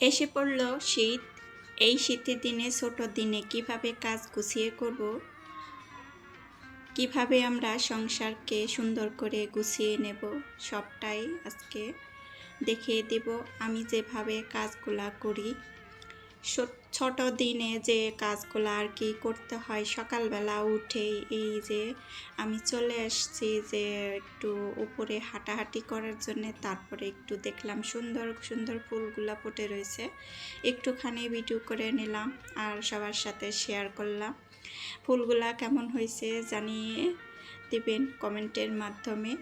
এসে পড়ল, শীত, এই শীতের দিনে, ছোট দিনে কীভাবে কাজ গুছিয়ে করব? কীভাবে আমরা সংসারকে সুন্দর করে গুছিয়ে নেব? সবটাই আজকে দেখিয়ে দেব। আমি যেভাবে কাজগুলা করি ছোট দিনে যে কাজগুলো আর কি করতে হয়, সকালবেলা উঠেই এই যে আমি চলে আসছি যে একটু উপরে হাঁটাহাঁটি করার জন্য, তারপরে একটু দেখলাম সুন্দর সুন্দর ফুলগুলা ফুটে রয়েছে। একটুখানি ভিডিও করে নিলাম আর সবার সাথে শেয়ার করলাম। ফুলগুলা কেমন হয়েছে জানিয়ে দিবেন কমেন্টের মাধ্যমে।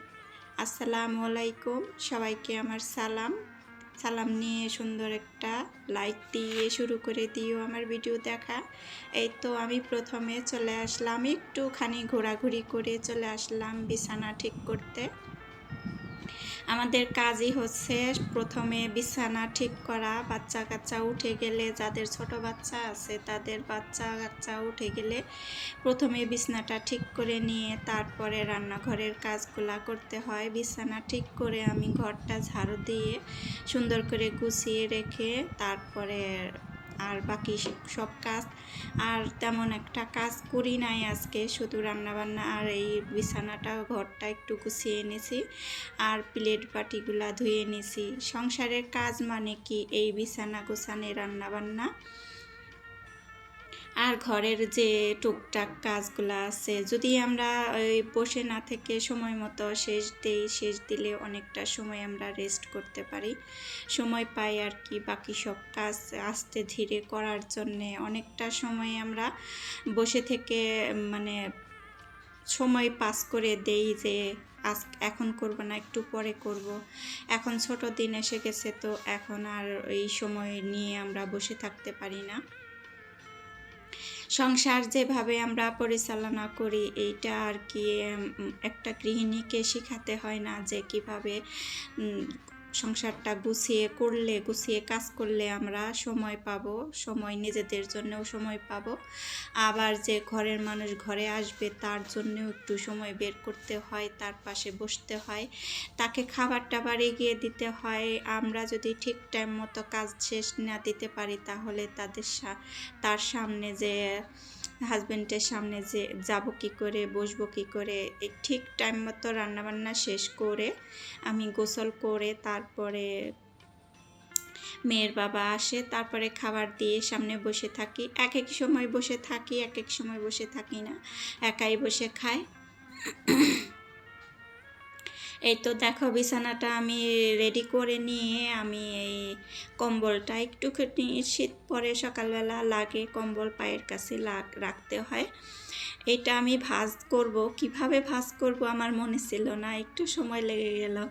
আসসালামু আলাইকুম, সবাইকে আমার সালাম। সালাম নিয়ে সুন্দর একটা লাইক দিয়ে শুরু করে দিও আমার ভিডিও দেখা। এই তো আমি প্রথমে চলে আসলাম, একটুখানি ঘোরাঘুরি করে চলে আসলাম বিছানা ঠিক করতে। আমাদের কাজই হচ্ছে প্রথমে বিছানা ঠিক করা, বাচ্চা কাচ্চা উঠে গেলে যাদের ছোট বাচ্চা আছে তাদের বাচ্চা কাচ্চা উঠে গেলে প্রথমে বিছানাটা ঠিক করে নিয়ে তারপরে রান্নাঘরের কাজগুলা করতে হয়। বিছানা ঠিক করে আমি ঘরটা ঝাড়ু দিয়ে সুন্দর করে গুছিয়ে রেখে তারপরে আর বাকি সব কাজ। আর তেমন একটা কাজ করি নাই আজকে, শুধু রান্নাবান্না আর এই বিছানাটা, ঘরটা একটু গুছিয়ে এনেছি আর প্লেট বাটিগুলা ধুয়ে নিছি সংসারের কাজ মানে কি? এই বিছানা গোছানে রান্নাবান্না। আর ঘরের যে টুকটাক কাজগুলো আছে, যদি আমরা ওই বসে না থেকে সময় মতো শেষ দেই, শেষ দিলে অনেকটা সময় আমরা রেস্ট করতে পারি। সময় পাই আর কি বাকি সব কাজ আস্তে ধীরে করার জন্যে। অনেকটা সময় আমরা বসে থেকে মানে সময় পাস করে দেই যে, আজ এখন করব না, একটু পরে করব। এখন ছোট দিন এসে গেছে তো এখন আর এই সময় নিয়ে আমরা বসে থাকতে পারি না। সংসার যেভাবে আমরা পরিচালনা করি, এইটা আর কি একটা গৃহিণীকে শেখাতে হয় না যে কীভাবে সংসারটা গুছিয়ে করলে, গুছিয়ে কাজ করলে আমরা সময় পাবো, সময় নিজেদের জন্যও সময় পাব। আবার যে ঘরের মানুষ ঘরে আসবে, তার জন্যও একটু সময় বের করতে হয়, তার পাশে বসতে হয়। তাকে খাবার টাবার এগিয়ে দিতে হয়। আমরা যদি ঠিক টাইম মতো কাজ শেষ না দিতে পারি, তাহলে তাদের তার সামনে যে হাজবেন্ডের সামনে যে যাব কি করে, বসবো কি করে ঠিক টাইম মতো রান্নাবান্না শেষ করে আমি গোসল করে তারপরে মেয়ের বাবা আসে, তারপরে খাবার দিয়ে সামনে বসে থাকি। এক এক সময় বসে থাকি, এক এক সময় বসে থাকি না। একাই বসে খাই। এই তো দেখো বিছানাটা আমি রেডি করে নিয়ে আমি এই কম্বলটা একটুখানি শীত পরে সকালবেলা লাগে, কম্বল পায়ের কাছে লাগ- রাখতে হয়। এটা আমি ভাজ করব। কীভাবে ভাজ করব আমার মনে ছিল না, একটু সময় লেগে গেল।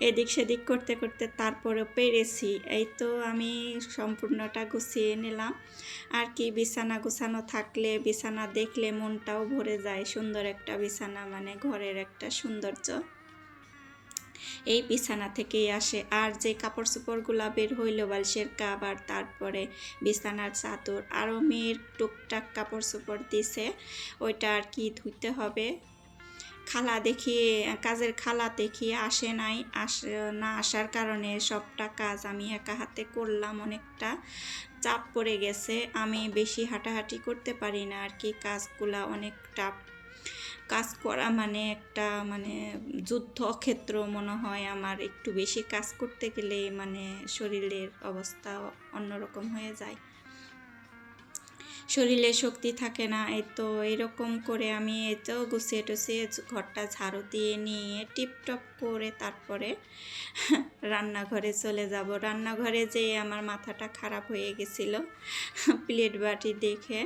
এদিক সেদিক করতে করতে তারপরে পেরেছি। এই তো আমি সম্পূর্ণটা গুছিয়ে নিলাম। আর কি বিছানা গুছানো থাকলে, বিছানা দেখলে মনটাও ভরে যায়। সুন্দর একটা বিছানা মানে ঘরের একটা সৌন্দর্য। এই বিছানা থেকেই আসে। আর যে কাপড় চোপড়গুলা বের হইল, বালিশের কাবার তারপরে বিছানার চাদর আরও মেয়ের টুকটাক কাপড় চোপড় দিছে, ওইটা আর কি ধুইতে হবে। খালা দেখিয়ে কাজের খালা দেখিয়ে আসে নাই। আস, না আসার কারণে সবটা কাজ আমি একা হাতে করলাম অনেকটা। চাপ পড়ে গেছে। আমি বেশি হাঁটাহাঁটি করতে পারি না আর কি। কাজগুলা অনেক টাপ কাজ করা মানে একটা মানে যুদ্ধক্ষেত্র মনে হয় আমার। একটু বেশি কাজ করতে গেলে মানে শরীরের অবস্থা অন্যরকম হয়ে যায়। শরীরে শক্তি থাকে না, এই তো এরকম করে আমি এই তো গুছিয়ে টুছিয়ে ঘরটা ঝাড়ু দিয়ে নিয়ে টিপটপ করে তারপরে রান্নাঘরে চলে যাব। রান্নাঘরে যেয়ে আমার মাথাটা খারাপ হয়ে গেছিল। প্লেট বাটি দেখে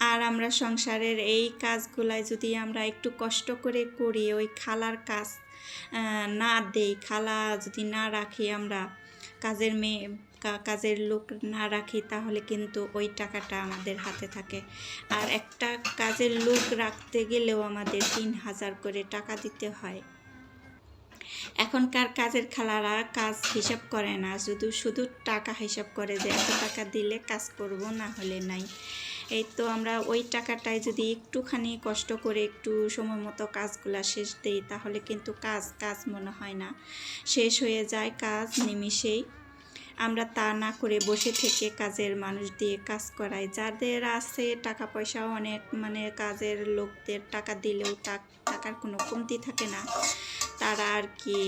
আর আমরা সংসারের এই কাজগুলাই যদি আমরা একটু কষ্ট করে করি, ওই খালার কাজ না দেই, খালা যদি না রাখি আমরা, কাজের মেয়ে কাজের লোক না রাখি, তাহলে কিন্তু ওই টাকাটা আমাদের হাতে থাকে। আর একটা কাজের লোক রাখতে গেলেও আমাদের তিন হাজার করে টাকা দিতে হয়। এখনকার কাজের খালারা কাজ হিসাব করে না, শুধু শুধু টাকা হিসাব করে যে এত টাকা দিলে কাজ করব, না হলে নাই। এই তো আমরা ওই টাকাটায় যদি একটুখানি কষ্ট করে একটু সময় মতো কাজগুলা শেষ দেই, তাহলে কিন্তু কাজ কাজ মনে হয় না। শেষ হয়ে যায় কাজ নিমিষেই। আমরা তা না করে বসে থেকে কাজের মানুষ দিয়ে কাজ করাই। যাদের আছে টাকা পয়সা অনেক মানে কাজের লোকদের টাকা দিলেও টাকার কোনো কমতি থাকে না। তারা আর কি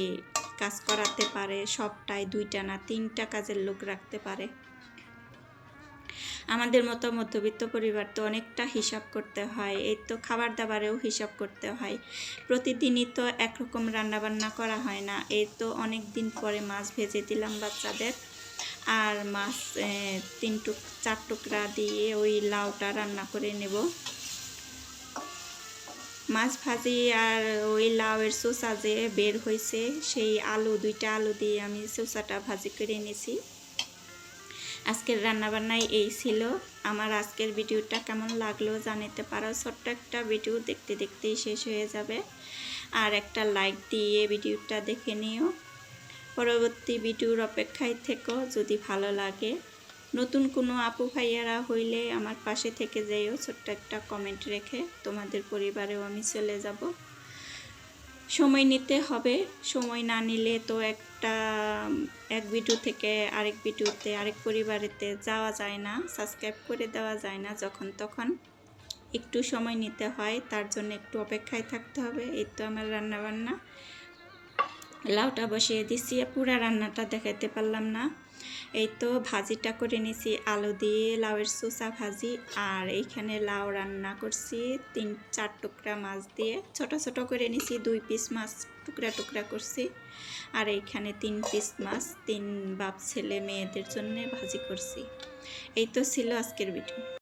কাজ করাতে পারে, সবটাই দুইটা না তিনটা কাজের লোক রাখতে পারে। আমাদের মতো মধ্যবিত্ত পরিবার তো অনেকটা হিসাব করতে হয়, এই তো খাবার দাবারেও হিসাব করতে হয়। প্রতিদিনই তো একরকম রান্নাবান্না করা হয় না, এই তো অনেক দিন পরে মাছ ভেজে দিলাম বাচ্চাদের। আর মাছ তিন টুক, চার টুকরা দিয়ে ওই লাউটা রান্না করে নেব। মাছ ভাজি আর ওই লাউয়ের চোষা যে বের হয়েছে সেই আলু, দুইটা আলু দিয়ে আমি চোষাটা ভাজি করে নিয়েছি আজকের রান্নাবান্নায় এই ছিল। আমার আজকের ভিডিওটা কেমন লাগল জানাতে পারো। ছোট্ট একটা ভিডিও দেখতে দেখতেই শেষ হয়ে যাবে। আর একটা লাইক দিয়ে ভিডিওটা দেখে নিও। পরবর্তী ভিডিওর অপেক্ষায় থেকো যদি ভালো লাগে। নতুন কোনো আপু ভাইয়ারা হইলে আমার পাশে থেকে যাইও ছোট্ট একটা কমেন্ট রেখে তোমাদের পরিবারেও আমি চলে যাব। সময় নিতে হবে। সময় না নিলে তো একটা এক ভিডিও থেকে আরেক ভিডিওতে, আরেক পরিবারেতে যাওয়া যায় না সাবস্ক্রাইব করে দেওয়া যায় না যখন তখন। একটু সময় নিতে হয়, তার জন্য একটু অপেক্ষায় থাকতে হবে, এই তো আমার রান্নাবান্না। লাউটা বসিয়ে দিছি, পুরা রান্নাটা দেখাতে পারলাম না। এই তো ভাজিটা করে নিছি। আলু দিয়ে লাউয়ের চোষা ভাজি। আর এইখানে লাউ রান্না করছি তিন, চার টুকরা মাছ দিয়ে। ছোট ছোট করে নিছি, দুই পিস মাছ টুকরা টুকরা করছি। আর এইখানে তিন পিস মাছ, তিন বাপ ছেলে মেয়েদের জন্য ভাজি করছি। এই তো ছিল আজকের ভিডিও